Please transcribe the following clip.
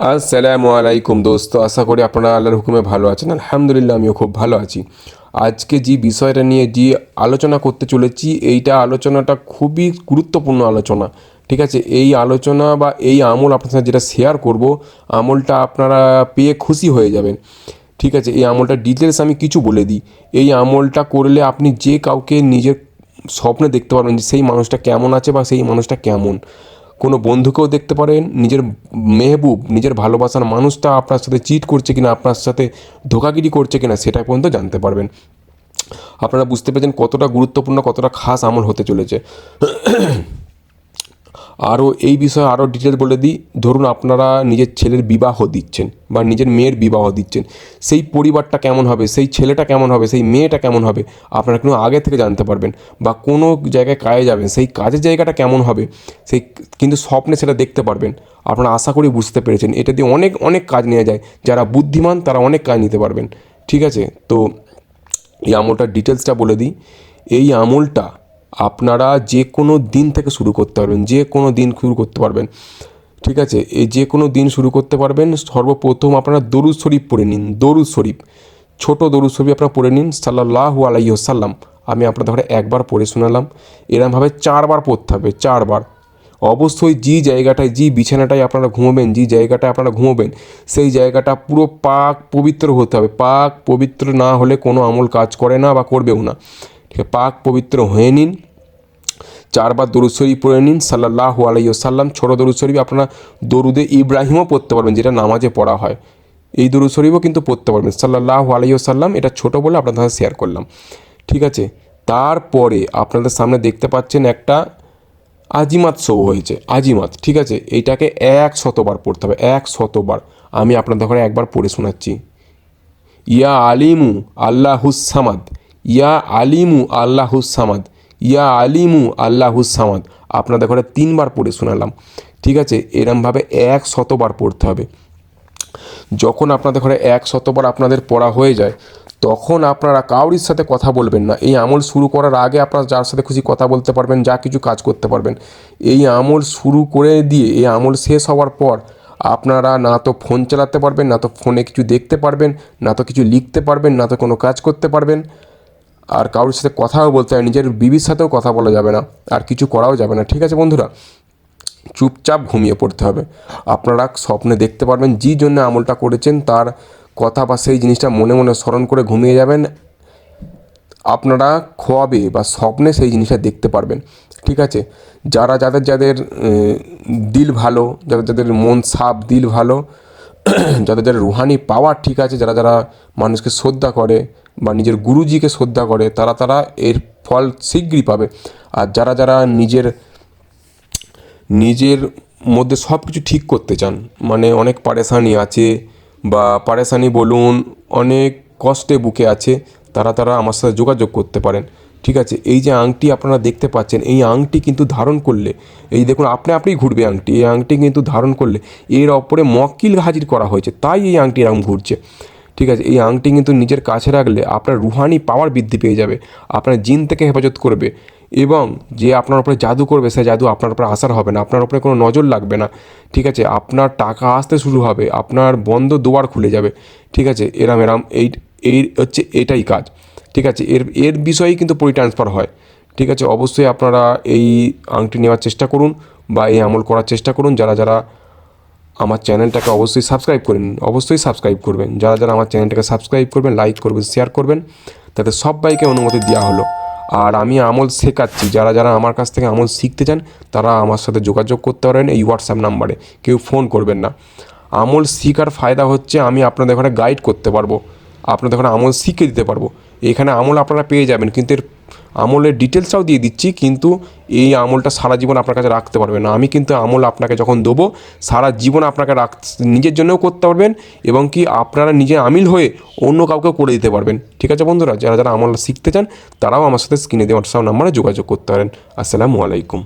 আসসালামু আলাইকুম দোস্ত, আশা করি আপনারা আল্লাহর হুকুমে ভালো আছেন। আলহামদুলিল্লাহ, আমিও খুব ভালো আছি। আজকে যে বিষয়টা নিয়ে যে আলোচনা করতে চলেছি, এইটা আলোচনাটা খুবই গুরুত্বপূর্ণ আলোচনা, ঠিক আছে? এই আলোচনা বা এই আমল আপনার সাথে যেটা শেয়ার করব, আমলটা আপনারা পেয়ে খুশি হয়ে যাবেন, ঠিক আছে? এই আমলটা ডিটেলস আমি কিছু বলে দিই। এই আমলটা করলে আপনি যে কাউকে নিজের স্বপ্নে দেখতে পারবেন যে সেই মানুষটা কেমন আছে বা সেই মানুষটা কেমন। কোনো বন্ধুকেও দেখতে পারেন, নিজের মেহবুব, নিজের ভালোবাসার মানুষটা আপনার সাথে চিট করছে কিনা, আপনার সাথে ধোকাগিরি করছে কিনা, সেটা পর্যন্ত জানতে পারবেন। আপনারা বুঝতে পেরেছেন কতটা গুরুত্বপূর্ণ, কতটা খাস আমল হতে চলেছে। আরও এই বিষয়ে আরও ডিটেলস বলে দিই। ধরুন আপনারা নিজের ছেলের বিবাহ দিচ্ছেন বা নিজের মেয়ের বিবাহ দিচ্ছেন। সেই পরিবারটা কেমন হবে? সেই ছেলেটা কেমন হবে? সেই মেয়েটা কেমন হবে? আপনারা কিন্তু আগে থেকে জানতে পারবেন বা কোনো জায়গায় কাজে যাবেন। সেই কাজের জায়গাটা কেমন হবে? সেই কিন্তু স্বপ্নে সেটা দেখতে পারবেন। আপনারা আশা করি বুঝতে পেরেছেন। এটা দিয়ে অনেক অনেক কাজ নেওয়া যায়। যারা বুদ্ধিমান, তারা অনেক কাজ নিতে পারবেন। ঠিক আছে? তো এই আমলটার ডিটেলসটা বলে দিই। এই আমলটা আপনারা যে কোনো দিন থেকে শুরু করতে পারবেন, যে কোনো দিন শুরু করতে পারবেন। ঠিক আছে? এই যে কোনো দিন শুরু করতে পারবেন, সর্বপ্রথম আপনারা দরুদ শরীফ পড়ে নিন, দরুদ শরীফ। ছোট দরুদ শরীফ আপনারা পড়ে নিন সাল্লাহু আলাইসাল্লাম আমি আপনাদের ঘরে একবার পড়ে শোনালাম। এরমভাবে চারবার পড়তে হবে, চারবার। অবশ্যই যে জায়গাটায় যে বিছানাটায় আপনারা ঘুমোবেন যে জায়গাটায় আপনারা ঘুমোবেন, সেই জায়গাটা পুরো পাক পবিত্র হতে হবে। পাক পবিত্র না হলে কোনো আমল কাজ করে না বা করবেও না। ঠিক আছে? পাক পবিত্র হয়ে নিন চারবার দরুদ শরীফ পড়ে নিন সাল্লাহ আলাইসাল্লাম ছোটো দরুদ শরীফ আপনারা দরুদে ইব্রাহিমও পড়তে পারবেন, যেটা নামাজে পড়া হয়। এই দরুদ শরীফও কিন্তু পড়তে পারবেন সাল্লাহ আলাইসাল্লাম এটা ছোটো বলে আপনাদের সাথে শেয়ার করলাম। ঠিক আছে? তারপরে আপনাদের সামনে দেখতে পাচ্ছেন একটা আজিমাত শো হয়েছে, আজিমাত। ঠিক আছে? এইটাকে এক শতবার পড়তে হবে, এক শতবার আমি আপনাদের ঘরে একবার পড়ে শোনাচ্ছি। ইয়া আলিমু আল্লাহুসামাদ ইয়া আলিমু আল্লাহুসামাদ ইয়া আলিমু আল্লাহু আল্লাহুসামাদ আপনাদের ঘরে তিনবার পড়ে শোনালাম। ঠিক আছে? এরমভাবে এক শতবার পড়তে হবে। যখন আপনাদের ঘরে এক শতবার আপনাদের পড়া হয়ে যায়, তখন আপনারা কাউরির সাথে কথা বলবেন না। এই আমল শুরু করার আগে আপনারা যার সাথে খুশি কথা বলতে পারবেন, যা কিছু কাজ করতে পারবেন। এই আমল শুরু করে দিয়ে, এই আমল শেষ হওয়ার পর আপনারা না তো ফোন চালাতে পারবেন, না তো ফোনে কিছু দেখতে পারবেন, না তো কিছু লিখতে পারবেন, না তো কোনো কাজ করতে পারবেন। আর কারোর সাথে কথাও বলতে হয়, নিজের বিবির সাথেও কথা বলা যাবে না, আর কিছু করাও যাবে না। ঠিক আছে বন্ধুরা, চুপচাপ ঘুমিয়ে পড়তে হবে। আপনারা স্বপ্নে দেখতে পারবেন যে জন্য আমলটা করেছেন, তার কথা বা সেই জিনিসটা মনে মনে স্মরণ করে ঘুমিয়ে যাবেন। আপনারা খোয়াবে বা স্বপ্নে সেই জিনিসটা দেখতে পারবেন। ঠিক আছে, যারা যাদের যাদের দিল ভালো, যাদের যাদের মন সাফ দিল ভালো, যাদের যাদের রুহানি পাওয়ার ঠিক আছে, যারা যারা মানুষকে শ্রদ্ধা করে বা নিজের গুরুজিকে শ্রদ্ধা করে, তারা তারা এর ফল শীঘ্রই পাবে। আর যারা যারা নিজের নিজের মধ্যে সব কিছু ঠিক করতে চান মানে অনেক পারেশানি আছে বা পারেশানি বলুন, অনেক কষ্টে বুকে আছে, তারা তারা আমার সাথে যোগাযোগ করতে পারেন। ঠিক আছে, এই যে আংটি আপনারা দেখতে পাচ্ছেন, এই আংটি কিন্তু ধারণ করলে, এই দেখুন আপনি আপনি ঘুরবে আংটি, এই আংটি কিন্তু ধারণ করলে, এর ওপরে মক্কিল হাজির করা হয়েছে, তাই এই আংটি এরকম ঘুরছে। ঠিক আছে, এই আংটি কিন্তু নিজের কাছে রাখলে আপনার রুহানি পাওয়ার বৃদ্ধি পেয়ে যাবে, আপনার জিন থেকে হেফাজত করবে এবং যে আপনার উপরে জাদু করবে, সে জাদু আপনার উপরে আসার হবে না, আপনার উপরে কোনো নজর লাগবে না, ঠিক আছে, আপনার টাকা আসতে শুরু হবে, আপনার বন্ধ দুয়ার খুলে যাবে, ঠিক আছে, এরাম এরাম, এই এই হচ্ছে এটাই কাজ, ঠিক আছে, এর এর বিষয়েই কিন্তু পরি ট্রান্সফার হয়, ঠিক আছে, অবশ্যই আপনারা এই আংটি নেওয়ার চেষ্টা করুন বা এই আমল করার চেষ্টা করুন, যারা যারা আমার চ্যানেলটাকে অবশ্যই সাবস্ক্রাইব করে নিন। অবশ্যই সাবস্ক্রাইব করবেন। যারা যারা আমার চ্যানেলটাকে সাবস্ক্রাইব করবেন, লাইক করবেন শেয়ার করবেন, তাতে সবাইকে অনুমতি দেওয়া হলো। আর আমি আমল শেখাচ্ছি। যারা যারা আমার কাছ থেকে আমল শিখতে চান, তারা আমার সাথে যোগাযোগ করতে পারেন এই হোয়াটসঅ্যাপ নাম্বারে কেউ ফোন করবেন না। আমল শিখার ফায়দা হচ্ছে, আমি আপনাদের ওখানে গাইড করতে পারব। আপনাদের ওখানে আমল শিখে দিতে পারব। এখানে আমল আপনারা পেয়ে যাবেন, কিন্তু এর আমলের ডিটেলসটাও দিয়ে দিচ্ছি, কিন্তু এই আমলটা সারা জীবন আপনার কাছে রাখতে পারবেন না। আমি কিন্তু আমল আপনাকে যখন দেবো, সারা জীবন আপনাকে রাখ, নিজের জন্যও করতে পারবেন এবং কি আপনারা নিজে আমিল হয়ে অন্য কাউকে করে দিতে পারবেন। ঠিক আছে বন্ধুরা? যারা যারা আমল শিখতে চান, তারাও আমার সাথে স্ক্রিনে দেওয়া হোয়াটসঅ্যাপ নাম্বারে যোগাযোগ করতে পারেন। আসসালামু আলাইকুম।